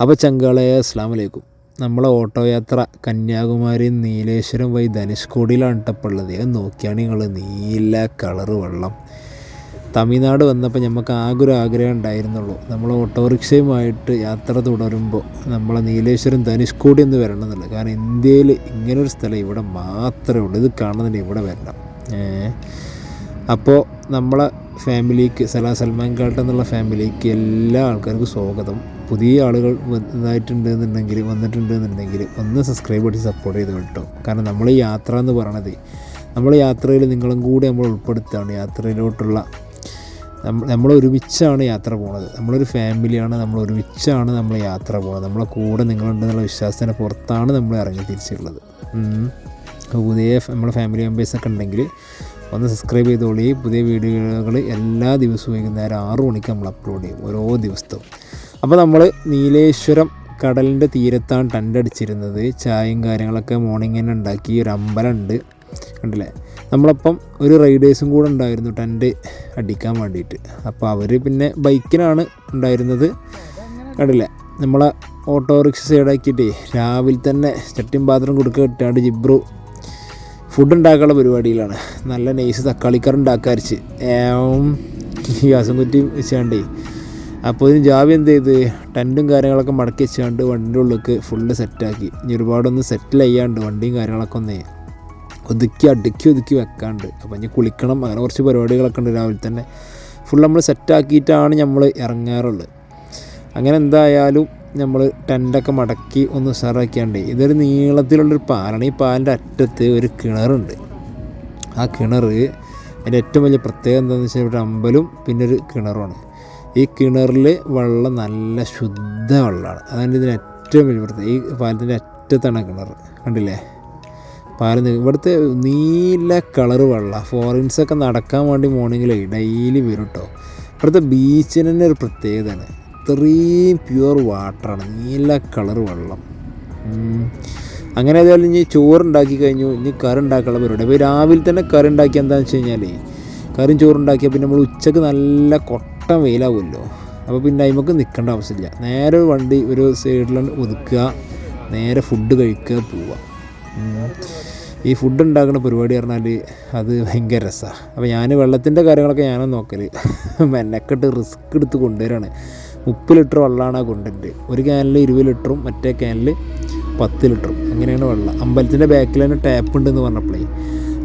അപ്പോൾ ചങ്കാളെ അസ്ലാം വലൈക്കും നമ്മളെ ഓട്ടോ യാത്ര കന്യാകുമാരി നീലേശ്വരം വൈ ധനുഷ്കോടിയിലാണ് ഇപ്പോൾ ഉള്ളത്. അത് നോക്കിയാണ് നിങ്ങൾ നീല കളറ് വെള്ളം. തമിഴ്നാട് വന്നപ്പോൾ നമുക്ക് ആകെ ഒരു ആഗ്രഹം ഉണ്ടായിരുന്നുള്ളൂ. നമ്മൾ ഓട്ടോറിക്ഷയുമായിട്ട് യാത്ര തുടരുമ്പോൾ നമ്മളെ നീലേശ്വരം ധനുഷ്കോടി എന്ന് വരണം എന്നുള്ളത്. കാരണം ഇന്ത്യയിൽ ഇങ്ങനൊരു സ്ഥലം ഇവിടെ മാത്രമേ ഉള്ളൂ. ഇത് കാണുന്നുണ്ട് ഇവിടെ വരണം. അപ്പോൾ നമ്മളെ ഫാമിലിക്ക് സലാ സൽമാൻ കാട്ട് എന്നുള്ള ഫാമിലിക്ക് എല്ലാ ആൾക്കാർക്കും സ്വാഗതം. പുതിയ ആളുകൾ ഇതായിട്ടുണ്ട് എന്നുണ്ടെങ്കിൽ വന്നിട്ടുണ്ട് എന്നുണ്ടെങ്കിൽ ഒന്ന് സബ്സ്ക്രൈബ് ചെയ്ത് സപ്പോർട്ട് ചെയ്ത് കേട്ടോ കാരണം നമ്മൾ യാത്ര എന്ന് പറയണത് നമ്മൾ യാത്രയിൽ നിങ്ങളും കൂടി നമ്മൾ ഉൾപ്പെടുത്തുകയാണ് യാത്രയിലോട്ടുള്ള നമ്മൾ ഒരുമിച്ചാണ് യാത്ര പോണത്. നമ്മളൊരു ഫാമിലിയാണ് നമ്മൾ ഒരുമിച്ചാണ് നമ്മൾ യാത്ര പോകുന്നത് നമ്മളെ കൂടെ നിങ്ങളുണ്ടെന്നുള്ള വിശ്വാസത്തിന് പുറത്താണ് നമ്മൾ ഇറങ്ങി അപ്പോൾ പുതിയ നമ്മളെ ഫാമിലി മെമ്പേഴ്സൊക്കെ ഉണ്ടെങ്കിൽ ഒന്ന് സബ്സ്ക്രൈബ് ചെയ്തോളി. പുതിയ വീഡിയോകൾ എല്ലാ ദിവസവും വൈകുന്നേരം ആറു മണിക്ക് നമ്മൾ അപ്ലോഡ് ചെയ്യും. ഓരോ ദിവസവും. അപ്പോൾ നമ്മൾ നീലേശ്വരം കടലിന്റെ തീരത്താണ് ടെന്റ് അടിച്ചിരുന്നത് ചായയും കാര്യങ്ങളൊക്കെ മോർണിംഗ് തന്നെ ഉണ്ടാക്കി. ഒരു അമ്പലം ഉണ്ട് കണ്ടില്ലേ? നമ്മളപ്പം ഒരു റൈഡേഴ്സും കൂടെ ഉണ്ടായിരുന്നു ടെന്റ് അടിക്കാൻ വേണ്ടിയിട്ട്. അപ്പോൾ അവർ പിന്നെ ബൈക്കിനാണ് ഉണ്ടായിരുന്നത്. കണ്ടില്ലേ? നമ്മളെ ഓട്ടോറിക്ഷ സൈഡാക്കിയിട്ടേ രാവിലെ തന്നെ ചട്ടിയും പാത്രം കൊടുക്കുക ഇട്ടാണ്ട് ജിബ്രു ഫുഡ് ഉണ്ടാക്കാനുള്ള പരിപാടിയിലാണ്. നല്ല നൈസ് തക്കാളിക്കാർ ഉണ്ടാക്കാരിച്ച് ഗ്യാസും കുറ്റിയും വെച്ചാണ്ടേ അപ്പോൾ ഇതിന് ജാവി എന്ത് ചെയ്ത്? ടെന്റും കാര്യങ്ങളൊക്കെ മടക്കി വെച്ചാണ്ട് വണ്ടിന്റെ ഉള്ളിലേക്ക് ഫുള്ള് സെറ്റാക്കി ഇനി ഒരുപാടൊന്ന് സെറ്റിൽ ചെയ്യാണ്ട് വണ്ടിയും കാര്യങ്ങളൊക്കെ ഒന്ന് ഒതുക്കി അടുക്കി ഒതുക്കി വെക്കാണ്ട്. അപ്പോൾ ഇനി കുളിക്കണം. അങ്ങനെ കുറച്ച് പരിപാടികളൊക്കെ ഉണ്ട് രാവിലെ തന്നെ. ഫുൾ നമ്മൾ സെറ്റാക്കിയിട്ടാണ് നമ്മൾ ഇറങ്ങാറുള്ളത് അങ്ങനെ എന്തായാലും നമ്മൾ ടെന്റൊക്കെ മടക്കി ഒന്ന് ഉഷാറാക്കിയാണ്ട് ഇതൊരു നീളത്തിലുള്ളൊരു പാലാണ്. ഈ പാലിന്റെ അറ്റത്ത് ഒരു കിണറുണ്ട്. ആ കിണർ അതിന്റെ ഏറ്റവും വലിയ പ്രത്യേകത എന്താണെന്ന് വെച്ചാൽ ഇവിടെ അമ്പലും പിന്നെ ഒരു കിണറുമാണ്. ഈ കിണറിൽ വെള്ളം നല്ല ശുദ്ധ വെള്ളമാണ് അതാണ് ഇതിന് ഏറ്റവും വലിയ പ്രത്യേകത. ഈ പാലത്തിന്റെ അറ്റത്താണ് കിണർ. കണ്ടില്ലേ? പാലം ഇവിടുത്തെ നീല കളറ് വെള്ളം. ഫോറിൻസൊക്കെ നടക്കാൻ വേണ്ടി മോർണിംഗിൽ ഡെയിലി വരും കേട്ടോ ഇവിടുത്തെ ബീച്ചിന് തന്നെ ഒരു പ്രത്യേകതയാണ്. ഇത്രയും പ്യുവർ വാട്ടറാണ് നീല കളർ വെള്ളം. അങ്ങനെ ഏതായാലും ഇനി ചോറുണ്ടാക്കി കഴിഞ്ഞു. ഇനി കറി ഉണ്ടാക്കാനുള്ള പരിപാടി. അപ്പോൾ രാവിലെ തന്നെ കറി ഉണ്ടാക്കി എന്താണെന്ന് വെച്ച് കഴിഞ്ഞാൽ കറിയും ചോറുണ്ടാക്കിയാൽ പിന്നെ നമ്മൾ ഉച്ചയ്ക്ക് നല്ല കൊട്ട വെയിലാവുമല്ലോ. അപ്പോൾ പിന്നെ അതിമക്ക് നിൽക്കേണ്ട ആവശ്യമില്ല. നേരെ ഒരു വണ്ടി ഒരു സൈഡിലാണ് ഒതുക്കുക നേരെ ഫുഡ് കഴിക്കുക പോവുക. ഈ ഫുഡ് ഉണ്ടാക്കുന്ന പരിപാടി പറഞ്ഞാൽ അത് ഭയങ്കര രസമാണ് അപ്പോൾ ഞാൻ വെള്ളത്തിന്റെ കാര്യങ്ങളൊക്കെ ഞാനും നോക്കൽ മെനക്കെട്ട് റിസ്ക് എടുത്ത് കൊണ്ടുവരികയാണ് മുപ്പത് ലിറ്റർ വെള്ളമാണ് കൊണ്ടുവരുന്നത് ഒരു ക്യാനിൽ ഇരുപത് ലിറ്ററും മറ്റേ ക്യാനിൽ പത്ത് ലിറ്ററും. അങ്ങനെയാണ് വെള്ളം. അമ്പലത്തിന്റെ ബാക്കിൽ തന്നെ ടാപ്പ് ഉണ്ടെന്ന് പറഞ്ഞപ്പോഴേ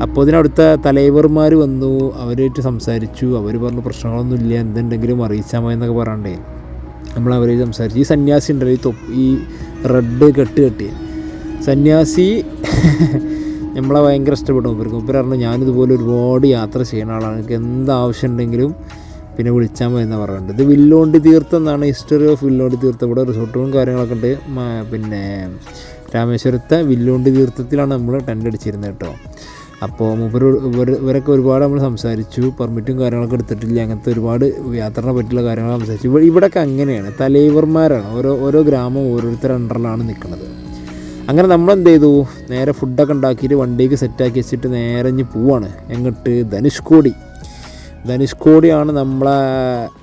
അപ്പോൾ ഇതിനടുത്ത തലൈവർമാർ വന്നു അവരായിട്ട് സംസാരിച്ചു. അവർ പറഞ്ഞു പ്രശ്നങ്ങളൊന്നും ഇല്ല എന്തുണ്ടെങ്കിലും അറിയിച്ചാൽ മതി എന്നൊക്കെ പറയണ്ടേ നമ്മൾ അവരെ സംസാരിച്ചു. ഈ സന്യാസി ഉണ്ടല്ലോ ഈ തൊപ്പ് ഈ റെഡ് കെട്ട് കെട്ടി സന്യാസി നമ്മളെ ഭയങ്കര ഇഷ്ടപ്പെട്ടു. മൂപ്പർക്ക് മൂപ്പർ പറഞ്ഞു ഞാനിതുപോലെ ഒരുപാട് യാത്ര ചെയ്യുന്ന ആളാണ്. എനിക്ക് എന്ത് ആവശ്യം ഉണ്ടെങ്കിലും പിന്നെ വിളിച്ചാൽ മതി എന്ന് പറയുന്നുണ്ട് ഇത് വില്ലോണ്ടി തീർത്ഥം എന്നാണ് ഹിസ്റ്ററി ഓഫ് വില്ലോണ്ടി തീർത്ഥം. ഇവിടെ റിസോർട്ടുകളും കാര്യങ്ങളൊക്കെ ഉണ്ട്. പിന്നെ രാമേശ്വരത്തെ വില്ലോണ്ടി തീർത്ഥത്തിലാണ് നമ്മൾ ടെന്റ് അടിച്ചിരുന്നത് കേട്ടോ. അപ്പോൾ ഇവർ ഇവരൊക്കെ ഒരുപാട് നമ്മൾ സംസാരിച്ചു പെർമിറ്റും കാര്യങ്ങളൊക്കെ എടുത്തിട്ടില്ല അങ്ങനത്തെ ഒരുപാട് യാത്രനെ പറ്റിയുള്ള കാര്യങ്ങൾ സംസാരിച്ചു. ഇവിടെ ഇവിടെയൊക്കെ അങ്ങനെയാണ്. തലൈവർമാരാണ്. ഓരോ ഓരോ ഗ്രാമം ഓരോരുത്തരുടെ അണ്ടറിലാണ് നിൽക്കുന്നത് അങ്ങനെ നമ്മൾ എന്ത് ചെയ്തു നേരെ ഫുഡൊക്കെ ഉണ്ടാക്കിയിട്ട് വണ്ടിക്ക് സെറ്റാക്കി വെച്ചിട്ട് നേരെ ഇഞ്ഞ് പോവാണ്. എങ്ങോട്ട്? ധനുഷ്കോടി. ധനുഷ്കോടിയാണ് നമ്മളെ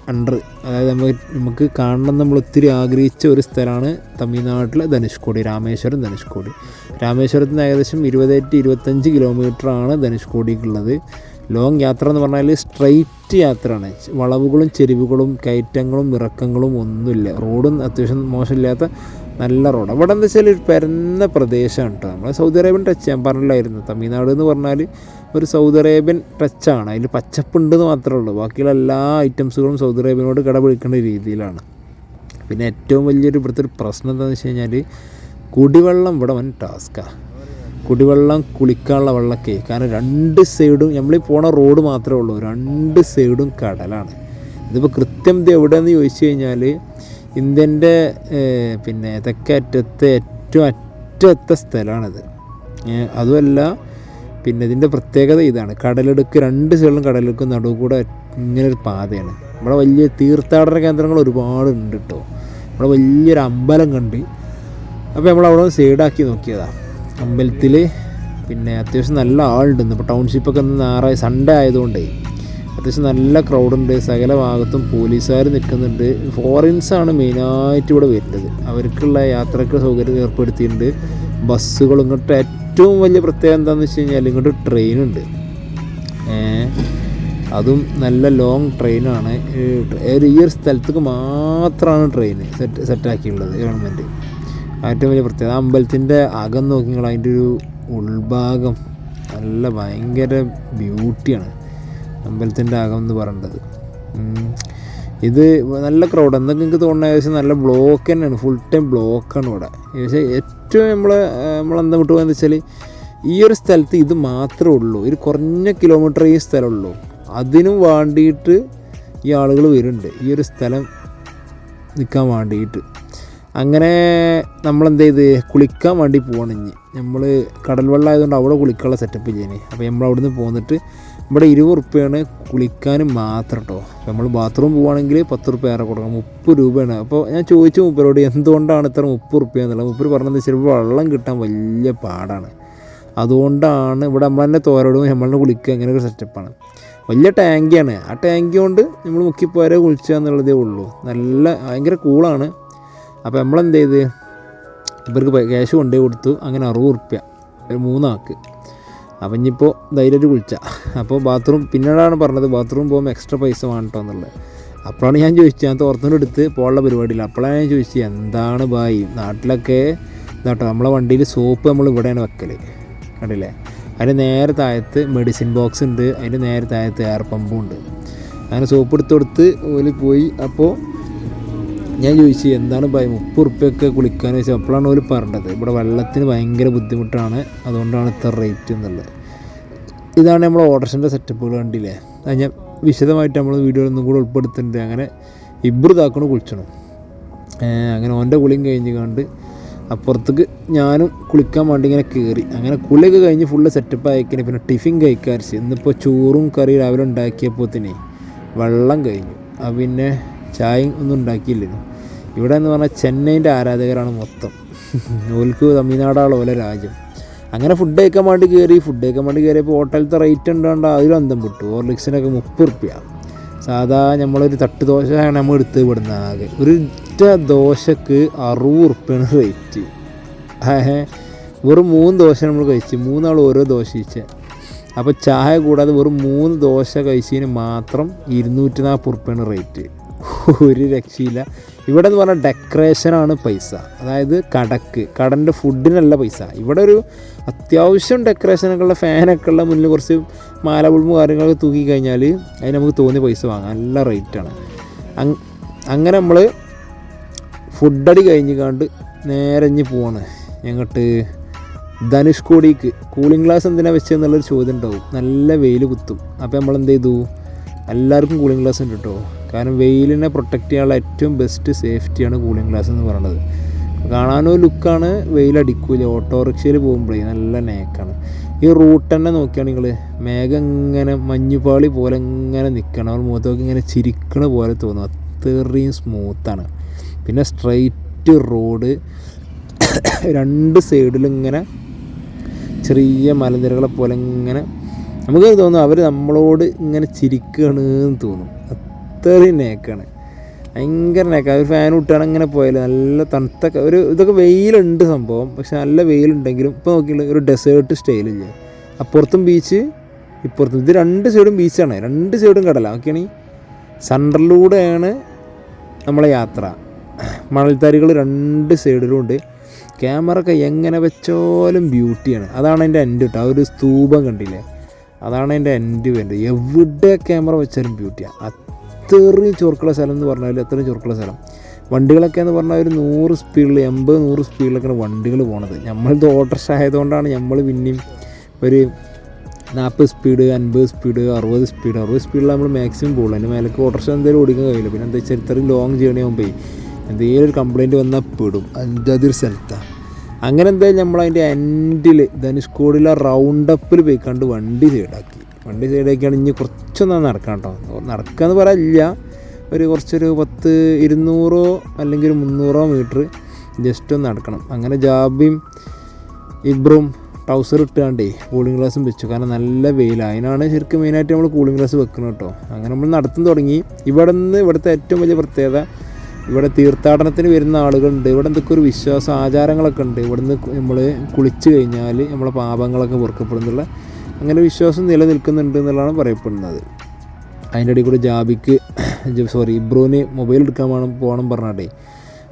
അണ്ടർ അതായത് നമുക്ക് നമുക്ക് കാണണം നമ്മൾ ഒത്തിരി ആഗ്രഹിച്ച ഒരു സ്ഥലമാണ് തമിഴ്നാട്ടിലെ ധനുഷ്കോടി രാമേശ്വരം ധനുഷ്കോടി നിന്ന് ഏകദേശം ഇരുപതെട്ട് ഇരുപത്തഞ്ച് കിലോമീറ്ററാണ് ധനുഷ്കോടിക്കുള്ളത് ലോങ് യാത്ര എന്ന് പറഞ്ഞാൽ സ്ട്രൈറ്റ് യാത്രയാണ്. വളവുകളും ചെരിവുകളും കയറ്റങ്ങളും ഇറക്കങ്ങളും ഒന്നുമില്ല. റോഡും അത്യാവശ്യം മോശമില്ലാത്ത നല്ല റോഡ് അവിടെ എന്താ വെച്ചാൽ ഒരു പരന്ന പ്രദേശമാണ് കേട്ടോ നമ്മൾ സൗദി അറേബ്യൻ ടച്ച് ഞാൻ പറഞ്ഞില്ലായിരുന്നു. തമിഴ്നാട് എന്ന് പറഞ്ഞാൽ ഒരു സൗദി അറേബ്യൻ ടച്ചാണ്. അതിൽ പച്ചപ്പുണ്ടെന്ന് മാത്രമേ ഉള്ളൂ. ബാക്കിയുള്ള എല്ലാ ഐറ്റംസുകളും സൗദി അറേബ്യനോട് കടപിടിക്കേണ്ട രീതിയിലാണ്. പിന്നെ ഏറ്റവും വലിയൊരു ഇവിടുത്തെ ഒരു പ്രശ്നം എന്താണെന്ന് വെച്ച് കഴിഞ്ഞാൽ കുടിവെള്ളം ഇവിടെ വൻ ടാസ്ക്കാണ് കുടിവെള്ളം കുളിക്കാനുള്ള വെള്ളമൊക്കെ കാരണം രണ്ട് സൈഡും നമ്മൾ ഈ പോണ റോഡ് മാത്രമേ ഉള്ളൂ. രണ്ട് സൈഡും കടലാണ്. ഇതിപ്പോൾ കൃത്യം ഇത് എവിടെയെന്ന് ചോദിച്ചു കഴിഞ്ഞാൽ ഇന്ത്യന്റെ പിന്നെ തെക്കേ അറ്റത്തെ ഏറ്റവും അറ്റത്തെ സ്ഥലമാണിത്. അതുമല്ല പിന്നെ ഇതിന്റെ പ്രത്യേകത ഇതാണ്. കടലെടുക്ക് രണ്ട് സൈഡിലും കടലെടുക്ക് നടുവ് കൂടെ ഇങ്ങനെ ഒരു പാതയാണ്. ഇവിടെ വലിയ തീർത്ഥാടന കേന്ദ്രങ്ങൾ ഒരുപാട് ഉണ്ട് കേട്ടോ ഇവിടെ വലിയൊരു അമ്പലം കണ്ട്. അപ്പോൾ നമ്മൾ അവിടെ സൈഡാക്കി നോക്കിയതാണ് അമ്പലത്തിൽ പിന്നെ അത്യാവശ്യം നല്ല ആളുണ്ട്. ഇപ്പോൾ ടൗൺഷിപ്പൊക്കെ ഒന്ന് ഞായറാഴ്ച സൺഡേ ആയതുകൊണ്ട് അത്യാവശ്യം നല്ല ക്രൗഡുണ്ട്. സകല ഭാഗത്തും പോലീസുകാർ നിൽക്കുന്നുണ്ട്. ഫോറിൻസാണ് മെയിനായിട്ട് ഇവിടെ വരുന്നത്. അവർക്കുള്ള യാത്രയ്ക്ക് സൗകര്യം ഏർപ്പെടുത്തിയിട്ടുണ്ട്. ബസ്സുകൾ ഇങ്ങോട്ട് ഏറ്റവും വലിയ പ്രത്യേകത എന്താണെന്ന് വെച്ച് കഴിഞ്ഞാൽ ഇങ്ങോട്ട് ട്രെയിനുണ്ട് അതും നല്ല ലോങ് ട്രെയിനാണ് ഒരു ഈ ഒരു സ്ഥലത്തേക്ക് മാത്രമാണ് ട്രെയിൻ സെറ്റ് സെറ്റാക്കിയുള്ളത് ഗവൺമെന്റ് ഏറ്റവും വലിയ പ്രത്യേകത അമ്പലത്തിന്റെ അകം നോക്കി അതിന്റെ ഒരു ഉൾഭാഗം. നല്ല ഭയങ്കര ബ്യൂട്ടിയാണ് അമ്പലത്തിന്റെ അകം എന്ന് പറയേണ്ടത്. ഇത് നല്ല ക്രൗഡ് എന്തൊക്കെ എനിക്ക് തോന്നുന്ന ഏകദേശം നല്ല ബ്ലോക്ക് തന്നെയാണ്. ഫുൾ ടൈം ബ്ലോക്കാണ് ഇവിടെ. ഏകദേശം ഏറ്റവും നമ്മൾ നമ്മളെന്താ വിട്ടു പോകുന്നത് വെച്ചാൽ ഈ ഒരു സ്ഥലത്ത് ഇത് മാത്രമേ ഉള്ളൂ. ഒരു കുറഞ്ഞ കിലോമീറ്റർ ഈ സ്ഥലമുള്ളൂ. അതിനും വേണ്ടിയിട്ട് ഈ ആളുകൾ വരുന്നുണ്ട്. ഈ ഒരു സ്ഥലം നിൽക്കാൻ വേണ്ടിയിട്ട്. അങ്ങനെ നമ്മളെന്ത് ചെയ്ത്? കുളിക്കാൻ വേണ്ടി പോകണം ഇനി. നമ്മൾ കടൽ വെള്ളം ആയതുകൊണ്ട് അവിടെ കുളിക്കാനുള്ള സെറ്റപ്പ് ചെയ്യുന്നത് അപ്പോൾ നമ്മൾ അവിടുന്ന് പോന്നിട്ട് ഇവിടെ ഇരുപത് റുപ്യാണ് കുളിക്കാനും മാത്രം കേട്ടോ നമ്മൾ ബാത്റൂം പോവുകയാണെങ്കിൽ പത്ത് റുപ്യ ഏറെ കൊടുക്കണം. മുപ്പത് രൂപയാണ്. അപ്പോൾ ഞാൻ ചോദിച്ചു മുപ്പരോട് എന്തുകൊണ്ടാണ് ഇത്ര മുപ്പത് റുപ്യ? എന്നുള്ളത് മുപ്പര് പറഞ്ഞത് ചിലപ്പോൾ വെള്ളം കിട്ടാൻ വലിയ പാടാണ്. അതുകൊണ്ടാണ് ഇവിടെ നമ്മൾ തോരോടും നമ്മളെ കുളിക്കുക. അങ്ങനെ ഒരു സെറ്റപ്പാണ് വലിയ ടാങ്കിയാണ് ആ ടാങ്കി കൊണ്ട് നമ്മൾ മുക്കിപ്പോരെ കുളിക്കുക എന്നുള്ളതേ ഉള്ളൂ. നല്ല ഭയങ്കര കൂളാണ് അപ്പോൾ നമ്മളെന്ത് ചെയ്ത് ഇവർക്ക് ക്യാഷ് കൊണ്ടുപോയി കൊടുത്തു. അങ്ങനെ അറുപത് റുപ്യ. ഒരു മൂന്നാക്ക്. അപ്പം ഇനിയിപ്പോൾ ധൈര്യമായിട്ട് കുളിച്ച. അപ്പോൾ ബാത്റൂം പിന്നീടാണ് പറഞ്ഞത് ബാത്റൂം പോകുമ്പോൾ എക്സ്ട്രാ പൈസ വേണ്ടോ എന്നുള്ളത്. അപ്പോഴാണ് ഞാൻ ചോദിച്ചത് ഞാൻ തോർത്തിനെടുത്ത് പോകാനുള്ള പരിപാടിയില്ല. അപ്പോഴാണ് ഞാൻ ചോദിച്ചത് എന്താണ് ബായി നാട്ടിലൊക്കെ ഇതാട്ടോ നമ്മളെ വണ്ടിയിൽ സോപ്പ് നമ്മൾ ഇവിടെയാണ് വെക്കൽ കണ്ടില്ലേ? അതിന് നേരെ താഴത്ത് മെഡിസിൻ ബോക്സ് ഉണ്ട് അതിന്റെ നേരെ താഴത്ത് എയർ പമ്പും ഉണ്ട്. അങ്ങനെ സോപ്പ് എടുത്ത് കൊടുത്ത് ഓൽ പോയി. അപ്പോൾ ഞാൻ ചോദിച്ചു എന്താണ് ഭയം? മുപ്പത് ഉറുപ്പ്യൊക്കെ കുളിക്കാൻ വെച്ചാൽ അപ്പോഴാണ് അവർ പറഞ്ഞത്. ഇവിടെ വെള്ളത്തിന് ഭയങ്കര ബുദ്ധിമുട്ടാണ്. അതുകൊണ്ടാണ് ഇത്ര റേറ്റ് എന്നുള്ളത്. ഇതാണ് നമ്മൾ ഓർഡർസിന്റെ സെറ്റപ്പുകൾ കണ്ടില്ലേ? അത് ഞാൻ വിശദമായിട്ട് നമ്മൾ വീഡിയോയിൽ ഒന്നും കൂടെ ഉൾപ്പെടുത്തുന്നുണ്ട്. അങ്ങനെ ഇബ്രു താക്കണ കുളിച്ചണം. അങ്ങനെ ഓന്റെ കുളിയും കഴിഞ്ഞ് കണ്ട് അപ്പുറത്തേക്ക് ഞാനും കുളിക്കാൻ വേണ്ടി ഇങ്ങനെ കയറി അങ്ങനെ കുളിയൊക്കെ കഴിഞ്ഞ് ഫുള്ള് സെറ്റപ്പ് ആയിക്കണേ പിന്നെ ടിഫിൻ കഴിക്കാറിച്ച് ഇന്നിപ്പോൾ ചോറും കറി രാവിലെ ഉണ്ടാക്കിയപ്പോൾ തന്നെ വെള്ളം കഴിഞ്ഞു. ആ പിന്നെ ചായയും ഒന്നും ഉണ്ടാക്കിയില്ലല്ലോ ഇവിടെ എന്ന് പറഞ്ഞാൽ ചെന്നൈന്റെ ആരാധകരാണ് മൊത്തം. ഓൽക്ക് തമിഴ്നാടാണ് ഓലെ രാജ്യം. അങ്ങനെ ഫുഡ് കഴിക്കാൻ വേണ്ടി കയറി ഫുഡ് കഴിക്കാൻ വേണ്ടി കയറിയപ്പോൾ ഹോട്ടലത്തെ റേറ്റ് ഉണ്ടാണ്ട് അതിലും അന്തം വിട്ടു ഓർലിക്സിനൊക്കെ മുപ്പത് റുപ്യ സാധാ നമ്മളൊരു തട്ട് ദോശയാണ് നമ്മൾ എടുത്ത് വിടുന്ന ആകെ. ഒരു ദോശക്ക് അറുപത് റുപ്യാണ് റേറ്റ് വെറും മൂന്ന് ദോശ നമ്മൾ കഴിച്ച്. മൂന്നാൾ ഓരോ ദോശ കഴിച്ച. അപ്പോൾ ചായ കൂടാതെ വെറും മൂന്ന് ദോശ കഴിച്ചതിന് മാത്രം ഇരുന്നൂറ്റി നാൽപ്പത് റുപ്യാണ് റേറ്റ് ഒരു രക്ഷയില്ല. ഇവിടെ എന്ന് പറഞ്ഞാൽ ഡെക്കറേഷനാണ് പൈസ. അതായത് കടക്ക്. കടന്റെ ഫുഡിനല്ല പൈസ. ഇവിടെ ഒരു അത്യാവശ്യം ഡെക്കറേഷനൊക്കെ ഉള്ള ഫാനൊക്കെ ഉള്ള മുന്നിൽ കുറച്ച് മാല ബൾബ് കാര്യങ്ങളൊക്കെ തൂക്കി കഴിഞ്ഞാൽ അതിന് നമുക്ക് തോന്നിയ പൈസ വാങ്ങാം. നല്ല റേറ്റാണ് അങ്ങനെ നമ്മൾ ഫുഡടി കഴിഞ്ഞ് കണ്ട് നേരഞ്ഞ് പോവാണ്. ഞങ്ങട്ട് ധനുഷ്കോടിക്ക് കൂളിംഗ് ഗ്ലാസ് എന്തിനാ വെച്ചതെന്നുള്ളൊരു ചോദ്യം ഉണ്ടാവും. നല്ല വെയിൽ കുത്തും. അപ്പോൾ നമ്മൾ എന്ത് ചെയ്തു എല്ലാവർക്കും കൂളിംഗ് ഗ്ലാസ് ഉണ്ട് കേട്ടോ കാരണം വെയിലിനെ പ്രൊട്ടക്റ്റ് ചെയ്യാനുള്ള ഏറ്റവും ബെസ്റ്റ് സേഫ്റ്റിയാണ് കൂളിംഗ് ഗ്ലാസ് എന്ന് പറയുന്നത്. കാണാനോ ലുക്കാണ് വെയിലടിക്കൂല ഓട്ടോറിക്ഷയിൽ പോകുമ്പോഴേ നല്ല നേക്കാണ് ഈ റൂട്ട് തന്നെ നോക്കിയാണ് മേഘം ഇങ്ങനെ മഞ്ഞുപാളി പോലെ ഇങ്ങനെ നിൽക്കണം അവർ മുഖത്തൊക്കെ ഇങ്ങനെ ചിരിക്കണ പോലെ തോന്നും. അത്രയും സ്മൂത്താണ് പിന്നെ സ്ട്രൈറ്റ് റോഡ് രണ്ട് സൈഡിലും ഇങ്ങനെ ചെറിയ മലനിരകളെ പോലെ ഇങ്ങനെ. നമുക്ക് തോന്നും അവർ നമ്മളോട് ഇങ്ങനെ ചിരിക്കുകയാണ് എന്ന് തോന്നും. അത്രയും നേക്കാണ് ഭയങ്കര നേക്ക ഒരു ഫാൻ വിട്ടാണ് ഇങ്ങനെ പോയാലും നല്ല തണുത്ത ഒരു ഇതൊക്കെ വെയിലുണ്ട് സംഭവം. പക്ഷെ നല്ല വെയിലുണ്ടെങ്കിലും ഇപ്പോൾ നോക്കിയുള്ള ഒരു ഡെസേർട്ട് സ്റ്റൈലില്ലേ അപ്പുറത്തും ബീച്ച് ഇപ്പുറത്തും ഇത് രണ്ട് സൈഡും ബീച്ചാണ് രണ്ട് സൈഡും കടല. ഓക്കെയാണ് സെൻട്രലിലൂടെയാണ് നമ്മളെ യാത്ര. മണൽത്താരികൾ രണ്ട് സൈഡിലും ഉണ്ട്. ക്യാമറ ഒക്കെ എങ്ങനെ വെച്ചാലും ബ്യൂട്ടിയാണ് അതാണ് എന്റെ എൻഡ് കേട്ടോ ആ ഒരു സ്തൂപം കണ്ടില്ലേ? അതാണ് എന്റെ എൻഡ് വേണ്ടത് എവിടെ ക്യാമറ വെച്ചാലും ബ്യൂട്ടിയാണ് അത്രയും ചുറുക്കുള്ള സ്ഥലം എന്ന് പറഞ്ഞാൽ അത്രയും ചുരുക്കുള്ള സ്ഥലം. വണ്ടികളൊക്കെ എന്ന് പറഞ്ഞാൽ ഒരു നൂറ് സ്പീഡിൽ എൺപത് നൂറ് സ്പീഡിലൊക്കെയാണ് വണ്ടികൾ പോണത്. നമ്മളിത് ഓട്ടർഷ ആയതുകൊണ്ടാണ് നമ്മൾ പിന്നെയും ഒരു നാൽപ്പത് സ്പീഡ് അൻപത് സ്പീഡ് അറുപത് സ്പീഡ് അറുപത് സ്പീഡിൽ നമ്മൾ മാക്സിമം പോകുള്ളൂ അതിന്റെ മേലേക്ക് ഓട്ടർഷ എന്തെങ്കിലും ഓടിക്കാൻ കഴിയില്ല. പിന്നെ എന്താ വെച്ചാൽ ഇത്രയും ലോങ് ജേണി ആകുമ്പോൾ എന്തെങ്കിലും ഒരു കംപ്ലയിന്റ് വന്നാൽ പെടും. അതൊരു സ്ഥലത്താണ് അങ്ങനെ എന്തായാലും നമ്മൾ അതിന്റെ എൻഡിൽ ധനുഷ്കോടിലെ റൗണ്ട് അപ്പിൽ പോയി കണ്ട് വണ്ടി സൈഡാക്കി വണ്ടി സൈഡേക്കാണ് ഇനി കുറച്ചൊന്നാണ് നടക്കാം കേട്ടോ. നടക്കാന്ന് പറയില്ല ഒരു കുറച്ചൊരു പത്ത് ഇരുന്നൂറോ അല്ലെങ്കിൽ ഒരു മുന്നൂറോ മീറ്റർ ജസ്റ്റ് ഒന്ന് നടക്കണം. അങ്ങനെ ജാബിയും ഇബ്രും ട്രൗസർ ഇട്ടാണ്ടേ കൂളിംഗ് ഗ്ലാസും വെച്ചു. കാരണം നല്ല വെയിലാണ് അതിനാണ് ശരിക്കും മെയിനായിട്ട് നമ്മൾ കൂളിംഗ് ഗ്ലാസ് വെക്കുന്നത് കേട്ടോ. അങ്ങനെ നമ്മൾ നടത്തും തുടങ്ങി. ഇവിടെ നിന്ന് ഇവിടുത്തെ ഏറ്റവും വലിയ പ്രത്യേകത ഇവിടെ തീർത്ഥാടനത്തിന് വരുന്ന ആളുകളുണ്ട്. ഇവിടെ എന്തൊക്കെ ഒരു വിശ്വാസ ആചാരങ്ങളൊക്കെ ഉണ്ട്. ഇവിടുന്ന് നമ്മൾ കുളിച്ച് കഴിഞ്ഞാൽ നമ്മളെ പാപങ്ങളൊക്കെ പൊറുക്കപ്പെടുന്നുള്ള അങ്ങനെ വിശ്വാസം നിലനിൽക്കുന്നുണ്ട് എന്നുള്ളതാണ് പറയപ്പെടുന്നത്. അതിന്റെ ഇടയിൽ കൂടെ ജാബിക്ക് സോറി ഇബ്രുവിന് മൊബൈൽ എടുക്കാൻ വേണം പോകണം പറഞ്ഞാട്ടേ.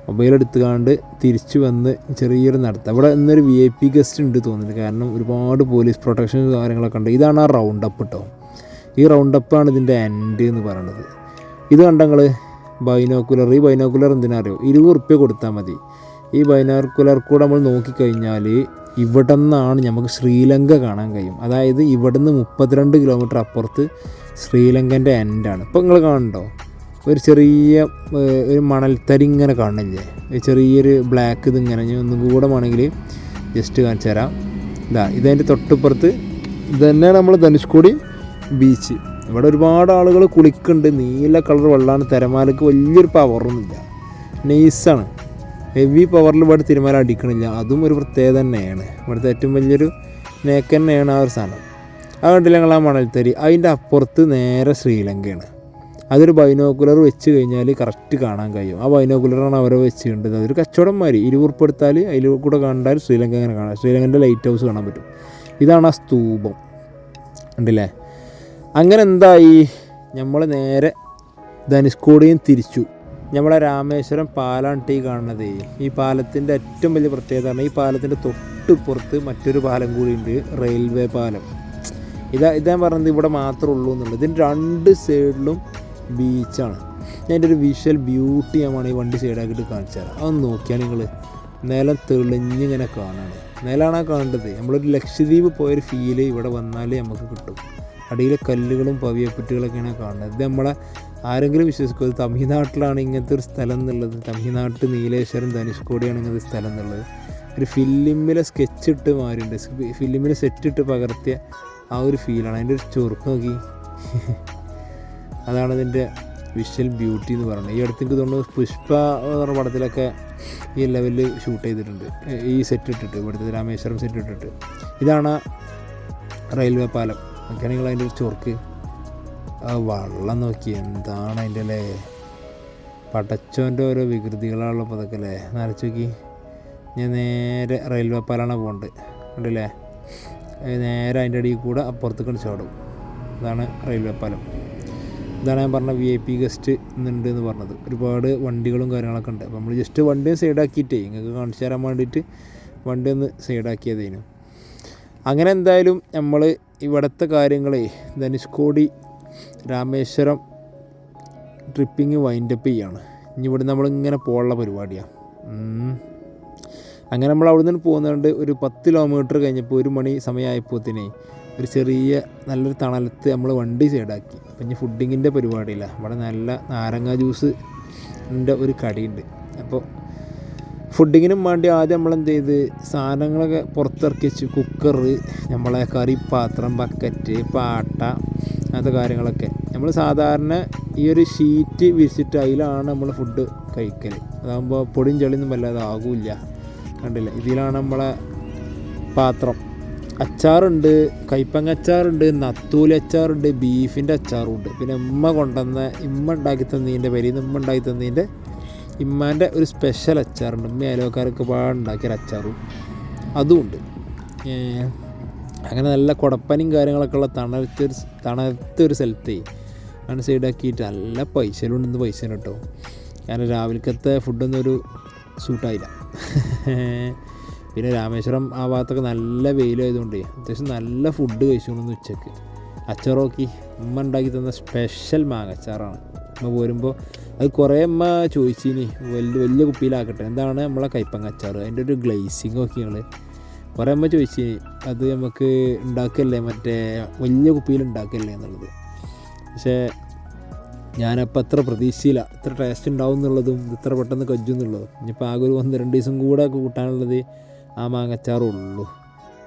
മൊബൈൽ എടുത്തുകാണ്ട് തിരിച്ചു വന്ന് ചെറിയൊരു നടത്തം. അവിടെ ഇന്നൊരു വി ഐ പി ഗസ്റ്റ് ഉണ്ട് തോന്നുന്നു. കാരണം ഒരുപാട് പോലീസ് പ്രൊട്ടക്ഷൻ കാര്യങ്ങളൊക്കെ ഉണ്ട്. ഇതാണ് ആ റൗണ്ട് അപ്പ് കേട്ടോ ഈ റൗണ്ട് അപ്പാണ് ഇതിന്റെ എൻഡ് എന്ന് പറയുന്നത് ഇത് കണ്ടങ്ങൾ ബൈനോക്കുലർ ഈ ബൈനോക്കുലർ എന്തിനാ അറിയോ? ഇരുപത് ഉറുപ്പ്യ കൊടുത്താൽ മതി. ഈ ബൈനോക്കുലർ കൂടെ നമ്മൾ നോക്കിക്കഴിഞ്ഞാൽ ഇവിടെ നിന്നാണ് നമുക്ക് ശ്രീലങ്ക കാണാൻ കഴിയും. അതായത് ഇവിടെ നിന്ന് മുപ്പത്തിരണ്ട് കിലോമീറ്റർ അപ്പുറത്ത് ശ്രീലങ്കന്റെ എൻഡാണ് ഇപ്പോൾ നിങ്ങൾ കാണണ്ടോ ഒരു ചെറിയ ഒരു മണൽത്തരി ഇങ്ങനെ കാണില്ലേ ഒരു ചെറിയൊരു ബ്ലാക്ക് ഇതിങ്ങനെ ഞാൻ ഒന്നും കൂടെ വേണമെങ്കിൽ ജസ്റ്റ് കാണിച്ചു തരാം. ഇതാ ഇതതിന്റെ തൊട്ടിപ്പുറത്ത് ഇത് നമ്മൾ ധനുഷ്കോടി ബീച്ച് ഇവിടെ ഒരുപാട് ആളുകൾ കുളിക്കുന്നുണ്ട്. നീല കളർ വെള്ളമാണ് തിരമാലക്ക് വലിയൊരു പവറൊന്നുമില്ല നൈസാണ് ഹെവി പവറിൽ ഇവിടെ തിരുമല അടിക്കണില്ല. അതും ഒരു പ്രത്യേകത തന്നെയാണ്. ഇവിടുത്തെ ഏറ്റവും വലിയൊരു നേക്ക് തന്നെയാണ് ആ ഒരു സാധനം. അത് കണ്ടില്ല ആ മണൽത്തരി? അതിന്റെ അപ്പുറത്ത് നേരെ ശ്രീലങ്കയാണ്. അതൊരു ബൈനോക്കുലർ വെച്ച് കഴിഞ്ഞാൽ കറക്റ്റ് കാണാൻ കഴിയും. ആ ബൈനോക്കുലറാണ് അവരെ വെച്ചിട്ടുണ്ട് അതൊരു കച്ചവടം മാതിരി ഇരുപുറപ്പെടുത്താൽ അതിൽ കൂടെ കണ്ടാൽ ശ്രീലങ്ക അങ്ങനെ കാണാം. ശ്രീലങ്കന്റെ ലൈറ്റ് ഹൗസ് കാണാൻ പറ്റും. ഇതാണ് ആ സ്തൂപം. ഉണ്ടല്ലേ അങ്ങനെ എന്തായി? നമ്മൾ നേരെ ധനുഷ്കോടിയും തിരിച്ചു. നമ്മളെ രാമേശ്വരം പാലാണ് ടീ കാണുന്നത്. ഈ പാലത്തിന്റെ ഏറ്റവും വലിയ പ്രത്യേകത ഈ പാലത്തിന്റെ തൊട്ടുപുറത്ത് മറ്റൊരു പാലം കൂടിയുണ്ട് റെയിൽവേ പാലം. ഇതാ ഇതാ പറഞ്ഞത് ഇവിടെ മാത്രമേ ഉള്ളൂ എന്നുള്ളത്. ഇതിന്റെ രണ്ട് സൈഡിലും ബീച്ചാണ്. ഞാൻ എന്റെ ഒരു വിഷ്വൽ ബ്യൂട്ടി ഞാൻ വേണമെങ്കിൽ വണ്ടി സൈഡാക്കിയിട്ട് കാണിച്ചു തരാം. അതൊന്ന് നോക്കിയാൽ നിങ്ങൾ നിലം തെളിഞ്ഞിങ്ങനെ കാണാണ്. നിലാണ് കാണേണ്ടത്. നമ്മളൊരു ലക്ഷദ്വീപ് പോയൊരു ഫീൽ ഇവിടെ വന്നാലേ നമുക്ക് കിട്ടും. അടിയിലെ കല്ലുകളും പവിയപ്പുറ്റുകളൊക്കെയാണ് കാണുന്നത്. ഇത് നമ്മളെ ആരെങ്കിലും വിശ്വസിക്കും തമിഴ്നാട്ടിലാണ് ഇങ്ങനത്തെ ഒരു സ്ഥലം എന്നുള്ളത്. തമിഴ്നാട്ട് നീലേശ്വരം ധനുഷ്കോടിയാണ് ഇങ്ങനത്തെ സ്ഥലം എന്നുള്ളത്. ഒരു ഫിലിമിലെ സ്കെച്ച് ഇട്ട് മാറിയുണ്ട് ഫിലിമിൽ സെറ്റ് ഇട്ട് പകർത്തിയ ആ ഒരു ഫീലാണ് അതിന്റെ ഒരു ചൊറുക്ക് നോക്കി. അതാണ് ഇതിന്റെ വിഷ്വൽ ബ്യൂട്ടി എന്ന് പറയുന്നത്. ഈ അടുത്ത് എനിക്ക് തോന്നുന്നു പുഷ്പ എന്ന് പറഞ്ഞ പടത്തിലൊക്കെ ഈ ലെവലിൽ ഷൂട്ട് ചെയ്തിട്ടുണ്ട്. ഈ സെറ്റ് ഇട്ടിട്ട് ഇവിടുത്തെ രാമേശ്വരം സെറ്റ് ഇട്ടിട്ട്. ഇതാണ് റെയിൽവേ പാലം. നോക്കുകയാണെങ്കിൽ അതിന്റെ ഒരു ചൊർക്ക് ആ വള്ളം നോക്കി എന്താണ് അതിന്റെ അല്ലേ? പടച്ചോന്റെ ഓരോ വികൃതികളാണല്ലോ ഇപ്പോൾ അതൊക്കെ അല്ലേ? നരച്ച് നോക്കി. ഞാൻ നേരെ റെയിൽവേ പാലാണ് പോകേണ്ടത് കണ്ടില്ലേ? ഏ, നേരെ അതിന്റെ അടിയിൽ കൂടെ അപ്പുറത്തേക്ക് ചാടും. ഇതാണ് റെയിൽവേ പാലം. ഇതാണ് ഞാൻ പറഞ്ഞ വി ഐ പി ഗസ്റ്റ് ഇന്നുണ്ട് എന്ന് പറഞ്ഞത്. ഒരുപാട് വണ്ടികളും കാര്യങ്ങളൊക്കെ ഉണ്ട്. അപ്പോൾ നമ്മൾ ജസ്റ്റ് വണ്ടി സൈഡാക്കിയിട്ടേ നിങ്ങൾക്ക് കാണിച്ചു തരാൻ വേണ്ടിയിട്ട് വണ്ടി ഒന്ന് സൈഡാക്കിയതേനു അങ്ങനെ എന്തായാലും നമ്മൾ ഇവിടുത്തെ കാര്യങ്ങളെ ധനുഷ്കോടി രാമേശ്വരം ട്രിപ്പിങ് വൈൻഡപ്പ് ചെയ്യാണ്. ഇനി ഇവിടെ നമ്മളിങ്ങനെ പോകാനുള്ള പരിപാടിയാണ് അങ്ങനെ നമ്മൾ അവിടെ നിന്ന് പോകുന്നതുകൊണ്ട് ഒരു പത്ത് കിലോമീറ്റർ കഴിഞ്ഞപ്പോൾ ഒരു മണി സമയമായപ്പോത്തിനെ ഒരു ചെറിയ നല്ലൊരു തണലത്ത് നമ്മൾ വണ്ടി സൈഡാക്കി അപ്പം ഇനി ഫുഡിങ്ങിന്റെ പരിപാടിയില്ല. ഇവിടെ നല്ല നാരങ്ങ ജ്യൂസ് ന്റെ ഒരു കടിയുണ്ട്. അപ്പോൾ ഫുഡിങ്ങിനും വേണ്ടി ആദ്യം നമ്മൾ എന്ത് ചെയ്ത് സാധനങ്ങളൊക്കെ പുറത്തിറക്കി വെച്ച് കുക്കർ നമ്മളെ കറിപ്പാത്രം ബക്കറ്റ് പാട്ട അങ്ങനത്തെ കാര്യങ്ങളൊക്കെ. നമ്മൾ സാധാരണ ഈ ഒരു ഷീറ്റ് വിരിച്ചിട്ട് അതിലാണ് നമ്മൾ ഫുഡ് കഴിക്കൽ അതാകുമ്പോൾ പൊടിയും ചെളിയൊന്നും വല്ലാതെ ആകില്ല. കണ്ടില്ല? ഇതിലാണ് നമ്മളെ പാത്രം. അച്ചാറുണ്ട് കൈപ്പങ്ങ അച്ചാറുണ്ട് നത്തൂലി അച്ചാറുണ്ട് ബീഫിന്റെ അച്ചാറുണ്ട് പിന്നെ ഉമ്മ കൊണ്ടുവന്ന ഇമ്മ ഉണ്ടാക്കി തന്നതിന്റെ പേരിൽ നിന്ന് ഉമ്മ ഉണ്ടാക്കി തന്നതിന്റെ ഇമ്മാന്റെ ഒരു സ്പെഷ്യൽ അച്ചാറുണ്ട്. ഉമ്മ അയലോക്കാരൊക്കെ പാടുണ്ടാക്കിയ അച്ചാർ അച്ചാറും. അതുമുണ്ട് അങ്ങനെ നല്ല കുടപ്പനും കാര്യങ്ങളൊക്കെ ഉള്ള തണലത്തൊരു തണലത്തൊരു സ്ഥലത്തേ ആണ് സൈഡാക്കിയിട്ട് നല്ല പൈസയിലുണ്ടെന്ന് പൈസ കേട്ടോ കാരണം രാവിലത്തെ ഫുഡൊന്നും ഒരു സൂട്ടായില്ല പിന്നെ രാമേശ്വരം ആ ഭാഗത്തൊക്കെ നല്ല വെയിലായതുകൊണ്ട് അത്യാവശ്യം നല്ല ഫുഡ് കഴിച്ചു ഉച്ചയ്ക്ക്. അച്ചാറോക്കി. ഉമ്മ ഉണ്ടാക്കി തന്ന സ്പെഷ്യൽ മാങ്ങച്ചാറാണ് ഉമ്മ പോരുമ്പോൾ അത് കുറേ അമ്മ ചോദിച്ചിനി വലിയ വലിയ കുപ്പിയിലാക്കട്ടെ. എന്താണ് നമ്മളെ കൈപ്പങ്ങ അച്ചാർ അതിന്റെ ഒരു ഗ്ലേസിങ് ഒക്കെ ഞങ്ങൾ കുറേ അമ്മ ചോദിച്ചിനി അത് നമുക്ക് ഉണ്ടാക്കല്ലേ മറ്റേ വലിയ കുപ്പിയിൽ ഉണ്ടാക്കല്ലേ എന്നുള്ളത്. പക്ഷേ ഞാനപ്പോൾ അത്ര പ്രതീക്ഷയില്ല ഇത്ര ടേസ്റ്റ് ഉണ്ടാവും എന്നുള്ളതും ഇത് ഇത്ര പെട്ടെന്ന് കജ്ജും എന്നുള്ളതും. ഇനിയിപ്പോൾ ആകെ ഒരു ഒന്ന് രണ്ട് ദിവസം കൂടെ കൂട്ടാനുള്ളത് ആ മാങ്ങച്ചാറും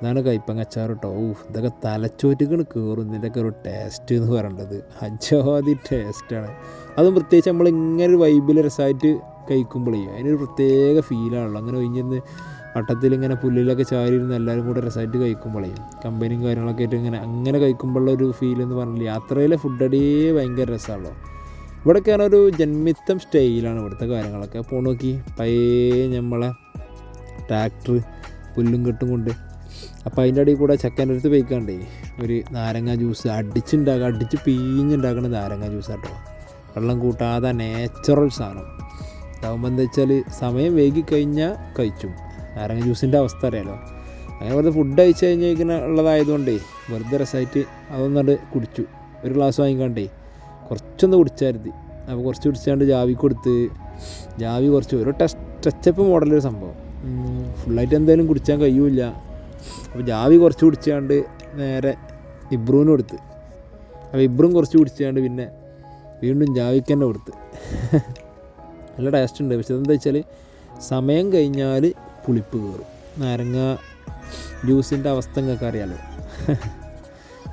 ഉള്ളൂ കൈപ്പങ്ങ അച്ചാർ കേട്ടോ ഓ ഇതൊക്കെ തലച്ചോറ്റുകൾ കയറും ഇതിന്റെയൊക്കെ ഒരു ടേസ്റ്റ് എന്ന് പറയേണ്ടത്. അജാതി ടേസ്റ്റാണ് അതും പ്രത്യേകിച്ച് നമ്മൾ ഇങ്ങനെ ഒരു വൈബിൽ രസമായിട്ട് കഴിക്കുമ്പോഴേ അതിനൊരു പ്രത്യേക ഫീലാണല്ലോ അങ്ങനെ ഒഴിഞ്ഞിരുന്ന് വട്ടത്തിൽ ഇങ്ങനെ പുല്ലിലൊക്കെ ചാരിയിരുന്ന് എല്ലാവരും കൂടെ രസമായിട്ട് കഴിക്കുമ്പോഴേ കമ്പനിയും കാര്യങ്ങളൊക്കെ ആയിട്ട് ഇങ്ങനെ അങ്ങനെ കഴിക്കുമ്പോഴുള്ള ഒരു ഫീൽ എന്ന് പറഞ്ഞില്ല യാത്രയിലെ ഫുഡ് അടിയേ ഭയങ്കര രസമാണല്ലോ ഇവിടെയൊക്കെ ഒരു ജന്മിത്തം സ്റ്റൈലാണ് ഇവിടുത്തെ കാര്യങ്ങളൊക്കെ. പോണോക്കി പയ്യെ നമ്മളെ ട്രാക്ടർ പുല്ലും കെട്ടും കൊണ്ട് അപ്പോൾ അതിന്റെ അടിയിൽ കൂടെ ചക്കന്റെ അടുത്ത് പോയിക്കാണ്ടേ. ഒരു നാരങ്ങ ജ്യൂസ് അടിച്ചുണ്ടാക്കുക അടിച്ച് പീഞ്ഞുണ്ടാക്കണ നാരങ്ങ ജ്യൂസ് കേട്ടോ വെള്ളം കൂട്ടാതെ നേച്ചുറൽ സാധനം. ഇതാകുമ്പോൾ എന്താ വെച്ചാൽ സമയം വൈകി കഴിഞ്ഞാൽ കഴിച്ചും. നാരങ്ങ ജ്യൂസിന്റെ അവസ്ഥ അറിയാലോ. അങ്ങനെ വെറുതെ ഫുഡ് കഴിച്ച് കഴിഞ്ഞ് ഇങ്ങനെ ഉള്ളതായതുകൊണ്ടേ വെറുതെ രസമായിട്ട് അതൊന്നുകൊണ്ട് കുടിച്ചു. ഒരു ഗ്ലാസ് വാങ്ങിക്കാണ്ടേ. കുറച്ചൊന്ന് കുടിച്ചായിരുന്നു അപ്പോൾ കുറച്ച് കുടിച്ചാണ്ട് ജാവി കൊടുത്ത് ജാവി കുറച്ച്. ഒരു ടച്ച് ടച്ചപ്പ് മോഡലൊരു സംഭവം. ഫുള്ളായിട്ട് എന്തായാലും കുടിച്ചാൻ കഴിയൂല അപ്പോൾ ജാവി കുറച്ച് കുടിച്ചാണ്ട് നേരെ ഇബ്രുവിന് കൊടുത്ത്. അപ്പോൾ ഇബ്രും കുറച്ച് കുടിച്ചാണ്ട് പിന്നെ വീണ്ടും ജാവിക്ക് തന്നെ കൊടുത്ത്. നല്ല ടേസ്റ്റ് ഉണ്ട്. പക്ഷെ എന്താ വെച്ചാൽ സമയം കഴിഞ്ഞാൽ പുളിപ്പ് കയറും നാരങ്ങ ജ്യൂസിന്റെ അവസ്ഥ നിങ്ങൾക്ക് അറിയാമല്ലോ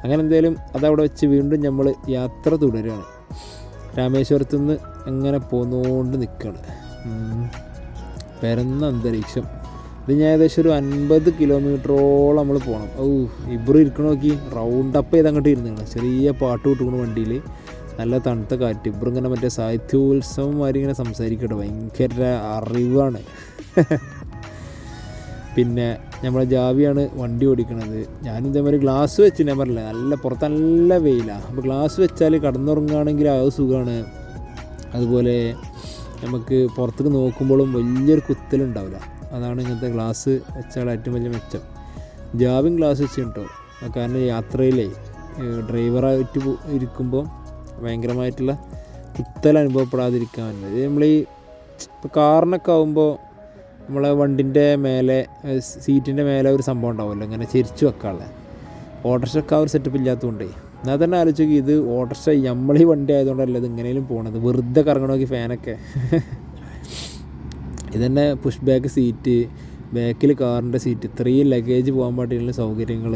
അങ്ങനെ എന്തായാലും അതവിടെ വെച്ച് വീണ്ടും നമ്മൾ യാത്ര തുടരുകയാണ് രാമേശ്വരത്തു നിന്ന് അങ്ങനെ പോന്നുകൊണ്ട് നിൽക്കുകയാണ് പരന്ന അന്തരീക്ഷം. ഇത് ഞാൻ ഏകദേശം ഒരു അൻപത് കിലോമീറ്ററോളം നമ്മൾ പോകണം ഓ ഇബ്രു ഇരിക്കണ നോക്കി. റൗണ്ട് അപ്പ് ചെയ്ത് അങ്ങോട്ട് ഇരുന്നാണ്. ചെറിയ പാട്ട് വിട്ടുകൊണ്ട് വണ്ടിയിൽ നല്ല തണുത്ത കാറ്റ്. ഇബ്രു ഇങ്ങനെ മറ്റേ സാഹിത്യോത്സവം മാതിരി ഇങ്ങനെ സംസാരിക്കട്ടെ. ഭയങ്കര അറിവാണ്. പിന്നെ നമ്മളെ ജാവിയാണ് വണ്ടി ഓടിക്കണത്. ഞാനും ഇതേമാതിരി ഗ്ലാസ് വെച്ച് ഞാൻ പറഞ്ഞില്ല? നല്ല പുറത്ത് നല്ല വെയിലാണ് അപ്പോൾ ഗ്ലാസ് വെച്ചാൽ കടന്നുറങ്ങുകയാണെങ്കിൽ അത് സുഖമാണ് അതുപോലെ നമുക്ക് പുറത്തേക്ക് നോക്കുമ്പോഴും വലിയൊരു കുത്തലുണ്ടാവില്ല. അതാണ് ഇങ്ങനത്തെ ഗ്ലാസ് വെച്ചാൽ ഏറ്റവും വലിയ മെച്ചം. ജാവിൻ ഗ്ലാസ് വെച്ച് കേട്ടോ കാരണം യാത്രയിലേ ഡ്രൈവറായിട്ട് ഇരിക്കുമ്പോൾ ഭയങ്കരമായിട്ടുള്ള കുത്തൽ അനുഭവപ്പെടാതിരിക്കാൻ ഇത് നമ്മൾ ഈ ഇപ്പോൾ കാറിനൊക്കെ ആകുമ്പോൾ നമ്മളെ വണ്ടിന്റെ മേലെ സീറ്റിന്റെ മേലെ ഒരു സംഭവം ഉണ്ടാവുമല്ലോ ഇങ്ങനെ ചിരിച്ചു വെക്കാനുള്ള. ഓട്ടർഷൊക്കെ ആ ഒരു സെറ്റപ്പ് ഇല്ലാത്തതുകൊണ്ടേ. എന്നാൽ തന്നെ ആലോചിക്കും ഇത് ഓട്ടോറിക്ഷ നമ്മളീ വണ്ടി ആയതുകൊണ്ടല്ല ഇത് ഇങ്ങനെയും പോകണത് വെറുതെ കറങ്ങണമെങ്കിൽ ഫാനൊക്കെ ഇതന്നെ പുഷ് ബാക്ക് സീറ്റ് ബാക്കിൽ കാറിന്റെ സീറ്റ് ഇത്രയും ലഗേജ് പോകാൻ പാടിയുള്ള സൗകര്യങ്ങൾ